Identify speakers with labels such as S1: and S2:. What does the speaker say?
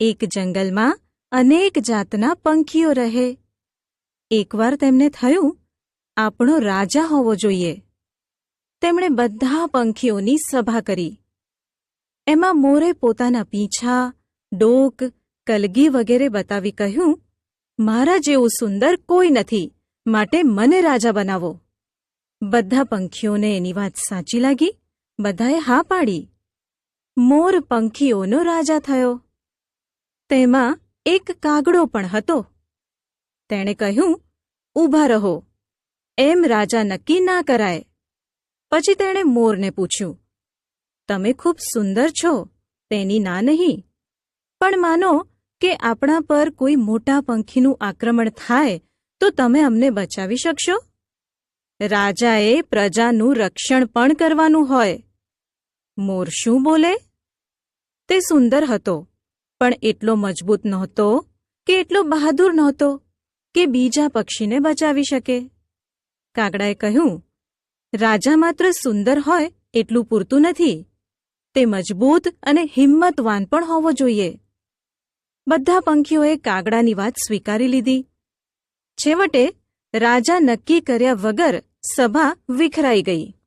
S1: એક જંગલમાં અનેક જાતના પંખીઓ રહે. એકવાર તેમને થયું, આપણો રાજા હોવો જોઈએ. તેમણે બધા પંખીઓની સભા કરી. એમાં મોરે પોતાના પીંછા, ડોક, કલગી વગેરે બતાવી કહ્યું, મારા જેવું સુંદર કોઈ નથી, માટે મને રાજા બનાવો. બધા પંખીઓને એની વાત સાચી લાગી, બધાએ હા પાડી. મોર પંખીઓનો રાજા થયો. તેમાં એક કાગડો પણ હતો. તેણે કહ્યું ઊભા રહો. એમ રાજા નક્કી ના કરાય. પછી તેણે મોરને પૂછ્યું, તમે ખૂબ સુંદર છો, તેની ના નહીં. પણ માનો કે આપણા પર કોઈ મોટા પંખીનું આક્રમણ થાય, તો તમે અમને બચાવી શકશો? રાજાએ પ્રજાનું રક્ષણ પણ કરવાનું હોય. મોર શું બોલે? તે સુંદર હતો. પણ એટલો મજબૂત નહોતો કે એટલો બહાદુર નહોતો કે બીજા પક્ષીને બચાવી શકે. કાગડાએ કહ્યું, રાજા માત્ર સુંદર હોય એટલું પૂરતું નથી. તે મજબૂત અને હિંમતવાન પણ હોવો જોઈએ. બધા પંખીઓએ કાગડાની વાત સ્વીકારી લીધી. છેવટે રાજા નક્કી કર્યા વગર સભા વિખરાઈ ગઈ.